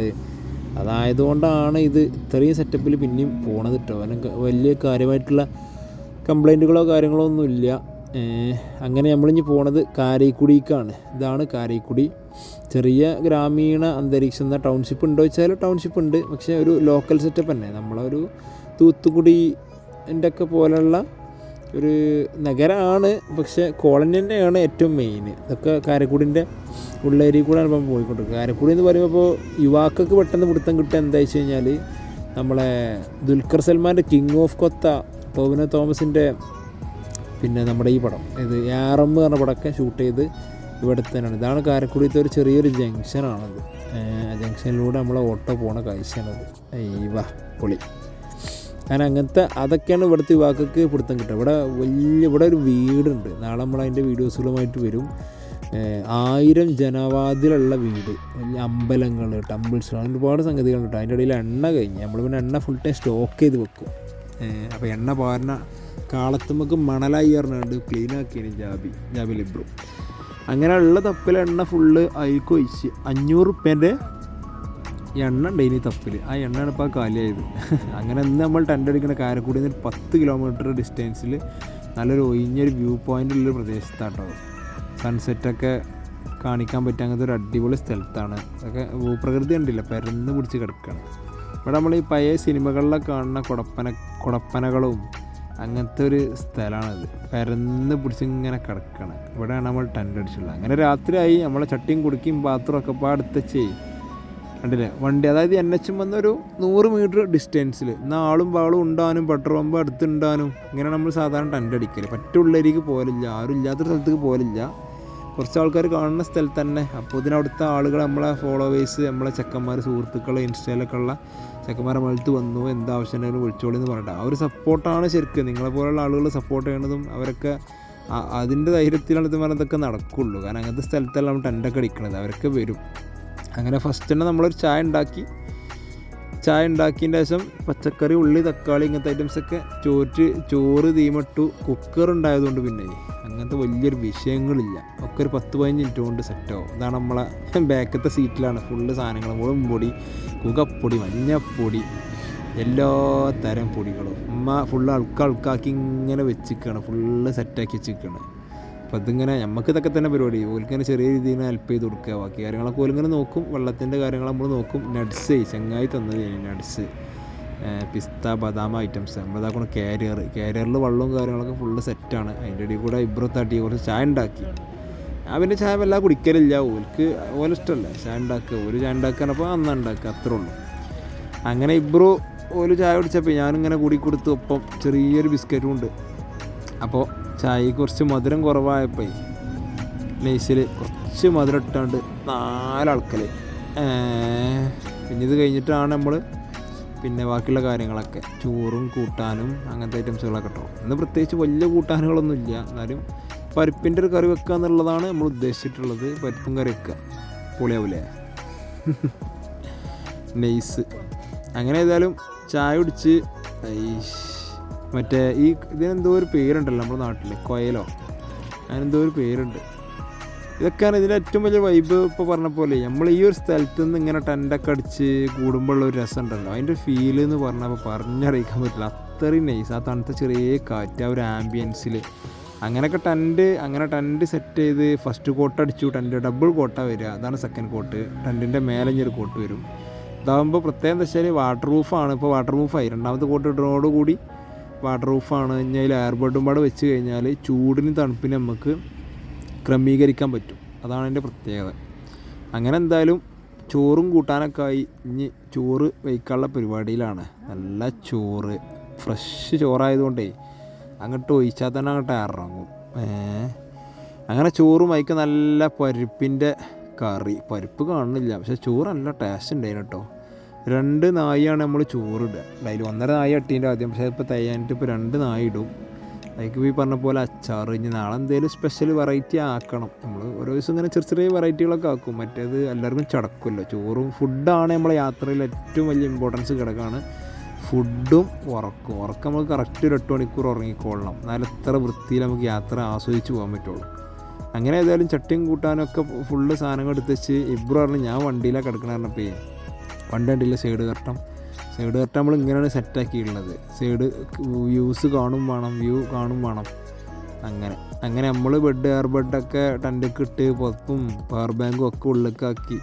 അതായതുകൊണ്ടാണ് ഇത് ഇത്രയും സെറ്റപ്പിൽ പിന്നെയും പോണത് കേട്ടോ കാരണം വലിയ കാര്യമായിട്ടുള്ള കംപ്ലൈന്റുകളോ കാര്യങ്ങളോ ഒന്നുമില്ല അങ്ങനെ നമ്മളിഞ്ഞ് പോണത് കാരൈക്കുടിക്കാണ്. ഇതാണ് കാരൈക്കുടി. ചെറിയ ഗ്രാമീണ അന്തരീക്ഷം എന്ന ടൗൺഷിപ്പ് ഉണ്ടോ വെച്ചാൽ ടൗൺഷിപ്പ് ഉണ്ട്. പക്ഷേ ഒരു ലോക്കൽ സെറ്റപ്പ് തന്നെ നമ്മളൊരു തൂത്തുക്കുടിന്റെ ഒക്കെ പോലെയുള്ള ഒരു നഗരമാണ് പക്ഷേ കോളനി തന്നെയാണ് ഏറ്റവും മെയിൻ ഇതൊക്കെ കാരക്കുടിന്റെ ഉള്ളേരി കൂടെയാണ് ഇപ്പം പോയിക്കൊണ്ടിരിക്കുക കാരക്കുടി എന്ന് പറയുമ്പോൾ യുവാക്കൾക്ക് പെട്ടെന്ന് പിടുത്തം കിട്ടുക എന്താ വെച്ച് കഴിഞ്ഞാൽ നമ്മളെ ദുൽഖർ സൽമാന്റെ കിങ് ഓഫ് കൊത്ത ടോവിനോ തോമസിന്റെ പിന്നെ നമ്മുടെ ഈ പടം. ഇത് ആറമ്മ് പറഞ്ഞ പടമൊക്കെ ഷൂട്ട് ചെയ്ത് ഇവിടെ തന്നെയാണ്. ഇതാണ് കാരക്കുടിയത്തെ ഒരു ചെറിയൊരു ജംഗ്ഷനാണത് ജംഗ്ഷനിലൂടെ നമ്മളെ ഓട്ടോ പോണ കാഴ്ചയാണത്. ഈ വാ പൊളി. കാരണം അങ്ങനത്തെ അതൊക്കെയാണ് ഇവിടുത്തെ യുവാക്കൾക്ക് പിടുത്തം കിട്ടുക. ഇവിടെ വലിയ ഇവിടെ ഒരു വീടുണ്ട്. നാളെ നമ്മൾ അതിന്റെ വീഡിയോസുകളുമായിട്ട് വരും. ആയിരം ജനവാതിലുള്ള വീട്. അമ്പലങ്ങൾ ടെമ്പിൾസ് അങ്ങനെ ഒരുപാട് സംഗതികളുണ്ട് കേട്ടോ. അതിന്റെ ഇടയിൽ എണ്ണ കഴിഞ്ഞ് നമ്മൾ പിന്നെ എണ്ണ ഫുൾ ടൈം സ്റ്റോക്ക് ചെയ്ത് വെക്കും. അപ്പോൾ എണ്ണ പാരണ കാളത്തുമ്മക്ക് മണലായി പറഞ്ഞുകൊണ്ട് ക്ലീൻ ആക്കിയാണ് ജാബി ജാബി ലിബ്രു. അങ്ങനെയുള്ള തപ്പിൽ എണ്ണ ഫുള്ള് അയക്ക് ഒഴിച്ച് അഞ്ഞൂറ് റുപ്യേന്റെ എണ്ണ ഉണ്ട് ഇനി തപ്പിൽ ആ എണ്ണയാണ് ഇപ്പോൾ കാലിയായത്. അങ്ങനെ ഇന്ന് നമ്മൾ ടെന്റ് അടിക്കുന്ന കാരക്കുടിയിൽ നിന്ന് പത്ത് കിലോമീറ്റർ ഡിസ്റ്റൻസിൽ നല്ലൊരു ഒഴിഞ്ഞൊരു വ്യൂ പോയിന്റ് ഉള്ളൊരു പ്രദേശത്താട്ടോ. സൺസെറ്റൊക്കെ കാണിക്കാൻ പറ്റിയ അങ്ങനത്തെ ഒരു അടിപൊളി സ്ഥലത്താണ്. അതൊക്കെ ഭൂപ്രകൃതി കണ്ടില്ല? പരന്ന് പിടിച്ച് കിടക്കുകയാണ് ഇവിടെ നമ്മൾ ഈ പഴയ സിനിമകളിലൊക്കെ കാണുന്ന കുടപ്പന കുടപ്പനകളും അങ്ങനത്തെ ഒരു സ്ഥലമാണിത്. പരന്ന് പിടിച്ച് ഇങ്ങനെ കിടക്കുകയാണ് ഇവിടെയാണ് നമ്മൾ ടെന്റ് അടിച്ചുള്ളത് അങ്ങനെ രാത്രിയായി. നമ്മളെ ചട്ടിയും കുടുക്കിയും ബാത്റൂമൊക്കെ ഒക്കെ പാടുത്തച്ചേ കണ്ടില്ലേ? വണ്ടി അതായത് എൻ എച്ച് വന്നൊരു നൂറ് മീറ്റർ ഡിസ്റ്റൻസിൽ എന്നാൽ ആളും പാളും ഉണ്ടാനും പെട്രോൾ പമ്പ് അടുത്തുണ്ടാനും ഇങ്ങനെ നമ്മൾ സാധാരണ ടെന്റ് അടിക്കൽ. പറ്റുള്ളേരിക്ക് പോലില്ല ആരും ഇല്ലാത്തൊരു സ്ഥലത്തേക്ക് പോലില്ല കുറച്ച് ആൾക്കാർ കാണുന്ന സ്ഥലത്ത് തന്നെ. അപ്പോൾ ഇതിനവിടുത്തെ ആളുകൾ നമ്മളെ ഫോളോവേഴ്സ് നമ്മളെ ചെക്കന്മാർ സുഹൃത്തുക്കൾ ഇൻസ്റ്റയിലൊക്കെ ഉള്ള ചെക്കന്മാരെ മലത്ത് വന്നു. എന്താവശ്യം ഉണ്ടെങ്കിലും വിളിച്ചോളി എന്ന് പറഞ്ഞിട്ട്. ആ ഒരു സപ്പോർട്ടാണ് ശരിക്കും. നിങ്ങളെ പോലുള്ള ആളുകൾ സപ്പോർട്ട് ചെയ്യണതും അവരൊക്കെ അതിന്റെ ധൈര്യത്തിലാണ് ഇത് പറഞ്ഞതൊക്കെ നടക്കുള്ളൂ. കാരണം അങ്ങനത്തെ സ്ഥലത്തല്ല ടെന്റൊക്കെ അടിക്കണത്. അവരൊക്കെ വരും. അങ്ങനെ ഫസ്റ്റ് തന്നെ നമ്മളൊരു ചായ ഉണ്ടാക്കി. ചായ ഉണ്ടാക്കിയതിന്റെ ശേഷം പച്ചക്കറി ഉള്ളി തക്കാളി ഇങ്ങനത്തെ ഐറ്റംസൊക്കെ ചോറ്റ് ചോറ് തീമട്ടു കുക്കർ ഉണ്ടായതുകൊണ്ട് പിന്നെ അങ്ങനത്തെ വലിയൊരു വിഷയങ്ങളില്ല. ഒക്കെ ഒരു പത്ത് പതിനഞ്ച് മിനിറ്റ് കൊണ്ട് സെറ്റാവും ഇതാണ് നമ്മളെ ബാക്കത്തെ സീറ്റിലാണ് ഫുള്ള് സാധനങ്ങൾ മുളമ്പൊടി പൊടി കുകപ്പൊടി മഞ്ഞപ്പൊടി എല്ലാ തരം പൊടികളും. അമ്മ ഫുള്ള് അൾക്കാൾക്കാക്കി ഇങ്ങനെ വെച്ചിരിക്കുകയാണ് ഫുള്ള് സെറ്റാക്കി വെച്ചിരിക്കുകയാണ് അപ്പോൾ ഇതിങ്ങനെ നമുക്ക് ഇതൊക്കെ തന്നെ പരിപാടി. ഓൽക്കിങ്ങനെ ചെറിയ രീതിയിൽ ഹെൽപ്പ് ചെയ്ത് കൊടുക്കുക. ബാക്കി കാര്യങ്ങളൊക്കെ ഓലിങ്ങനെ നോക്കും. വെള്ളത്തിന്റെ കാര്യങ്ങൾ നമ്മൾ നോക്കും. നട്സ് ചങ്ങായി തന്നത് നട്സ് പിസ്ത ബദാം ഐറ്റംസ് നമ്മളിതാക്കുന്ന കാരിയർ കാരിയറിൽ വെള്ളവും കാര്യങ്ങളൊക്കെ ഫുള്ള് സെറ്റാണ് അതിന്റെ ഇടയിൽ കൂടെ ഇബ്രോ തട്ടി കുറച്ച് ചായ ഉണ്ടാക്കി. ഞാൻ പിന്നെ ചായ വല്ലാതെ കുടിക്കലില്ല. ഓൽക്ക് ഓല ഇഷ്ടമല്ല ചായ ഉണ്ടാക്കുക. ഒരു ചായ ഉണ്ടാക്കാനപ്പോൾ അന്ന് ഉണ്ടാക്കുക. അത്രേ ഉള്ളൂ. അങ്ങനെ ഇബ്രോ ഓൽ ചായ കുടിച്ചപ്പോൾ ഞാനിങ്ങനെ കൂടി കൊടുത്തു. ഒപ്പം ചെറിയൊരു ബിസ്ക്കറ്റും ഉണ്ട്. അപ്പോൾ ചായക്ക് കുറച്ച് മധുരം കുറവായപ്പോൾ ലേസിൽ കുറച്ച് മധുരം ഇട്ടാണ്ട് നാലാൾക്കൽ പിന്നെ ഇത് കഴിഞ്ഞിട്ടാണ് നമ്മൾ പിന്നെ ബാക്കിയുള്ള കാര്യങ്ങളൊക്കെ. ചോറും കൂട്ടാനും അങ്ങനത്തെ ഐറ്റംസുകളൊക്കെ കേട്ടോ ഇന്ന് പ്രത്യേകിച്ച് വലിയ കൂട്ടാനുകളൊന്നും ഇല്ല എന്നാലും പരിപ്പിന്റെ ഒരു കറി വെക്കുക എന്നുള്ളതാണ് നമ്മൾ ഉദ്ദേശിച്ചിട്ടുള്ളത്. പരിപ്പും കറി വെക്കുക. പൊളിയാവില്ല നെയ്സ്. അങ്ങനെ ഏതായാലും ചായ കുടിച്ച്. മറ്റേ ഈ ഇതിനെന്തോ ഒരു പേരുണ്ടല്ലോ നമ്മുടെ നാട്ടിൽ കൊയലോ. അതിനെന്തോ ഒരു പേരുണ്ട്. ഇതൊക്കെയാണ് ഇതിന്റെ ഏറ്റവും വലിയ വൈബ് ഇപ്പോൾ പറഞ്ഞ പോലെ. നമ്മൾ ഈ ഒരു സ്ഥലത്ത് നിന്ന് ഇങ്ങനെ ടെന്റൊക്കെ അടിച്ച് കൂടുമ്പോഴുള്ള ഒരു രസം ഉണ്ടല്ലോ അതിന്റെ ഫീൽ എന്ന് പറഞ്ഞപ്പോൾ പറഞ്ഞറിയിക്കാൻ പറ്റില്ല. അത്രയും നൈസ് ആ തണുത്ത ചെറിയ കാറ്റ് ആ ഒരു ആംബിയൻസിൽ അങ്ങനെയൊക്കെ ടെന്റ് അങ്ങനെ ടെന്റ് സെറ്റ് ചെയ്ത് ഫസ്റ്റ് കോട്ട് അടിച്ചു ടെന്റ് ഡബിൾ കോട്ടാണ് വരിക. അതാണ് സെക്കൻഡ് കോട്ട് ടെന്റിന്റെ മേലെ ഇനി ഒരു കോട്ട് വരും. ഇതാകുമ്പോൾ പ്രത്യേകം എന്താ വെച്ചാൽ വാട്ടർ പ്രൂഫാണ് ഇപ്പോൾ വാട്ടർ പ്രൂഫായി രണ്ടാമത്തെ കോട്ട് ഇടുന്നതോടുകൂടി വാട്ടർ പ്രൂഫാണ്. കഴിഞ്ഞാൽ അതിൽ എയർബഡും പാടെ വെച്ച് കഴിഞ്ഞാൽ ചൂടിനും തണുപ്പിനും നമുക്ക് ക്രമീകരിക്കാൻ പറ്റും. അതാണ് അതിന്റെ പ്രത്യേകത. അങ്ങനെ എന്തായാലും ചോറും കൂട്ടാനൊക്കെ ആയി ഇനി ചോറ് വയ്ക്കാനുള്ള പരിപാടിയിലാണ്. നല്ല ചോറ്. ഫ്രഷ് ചോറായതുകൊണ്ടേ അങ്ങോട്ട് ഒഴിച്ചാൽ തന്നെ അങ്ങോട്ട് ഇറങ്ങും. അങ്ങനെ ചോറും അതിക്ക് നല്ല പരിപ്പിന്റെ കറി. പരിപ്പ് കാണുന്നില്ല. പക്ഷെ ചോറ് നല്ല ടേസ്റ്റ് ഉണ്ടായിരുന്നു കേട്ടോ രണ്ട് നായിയാണ് നമ്മൾ ചോറിടുക. അതിൽ ഒന്നര നായ ഇട്ടീന്റെ ആദ്യം പക്ഷേ ഇപ്പോൾ തയ്യാനിട്ട് ഇപ്പോൾ രണ്ട് നായി ഇടും. അതിലേക്ക് ഈ പറഞ്ഞ പോലെ അച്ചാർ ഇനി നാളെ എന്തെങ്കിലും സ്പെഷ്യൽ വെറൈറ്റി ആക്കണം. നമ്മൾ ഓരോ ദിവസം ഇങ്ങനെ ചെറിയ ചെറിയ വെറൈറ്റികളൊക്കെ ആക്കും. മറ്റേത് എല്ലാവർക്കും ചടക്കുമല്ലോ. ചോറും ഫുഡാണ് നമ്മളെ യാത്രയിൽ ഏറ്റവും വലിയ ഇമ്പോർട്ടൻസ് കിടക്കാണ് ഫുഡും ഉറക്കും. ഉറക്കം നമ്മൾ കറക്റ്റ് ഒരു എട്ട് മണിക്കൂർ ഉറങ്ങിക്കൊള്ളണം. എന്നാലും എത്ര വൃത്തിയിൽ നമുക്ക് യാത്ര ആസ്വദിച്ച് പോകാൻ പറ്റുള്ളൂ. അങ്ങനെ ഏതായാലും ചട്ടിയും കൂട്ടാനൊക്കെ ഫുള്ള് സാധനങ്ങൾ എടുത്ത് വെച്ച് ഇബ്രു പറഞ്ഞു ഞാൻ വണ്ടിയിലാണ് കിടക്കണ വണ്ടി കണ്ടില്ല സൈഡ് കർട്ടം സൈഡ് കർട്ടം നമ്മൾ ഇങ്ങനെയാണ് സെറ്റാക്കിയിട്ടുള്ളത് സൈഡ് വ്യൂസ് കാണും വേണം വ്യൂ കാണും വേണം. അങ്ങനെ. അങ്ങനെ നമ്മൾ ബെഡ് എയർ ബെഡൊക്കെ ടെൻഡൊക്കെ ഇട്ട് പുറത്തും പവർ ബാങ്കും ഒക്കെ ഉള്ളിലേക്കാക്കി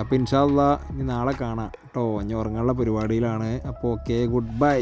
അപ്പോൾ ഇൻഷാല്ല ഇനി നാളെ കാണാം കേട്ടോ ഞാൻ ഉറങ്ങാനുള്ള പരിപാടിയിലാണ്. അപ്പോൾ ഓക്കെ ഗുഡ് ബൈ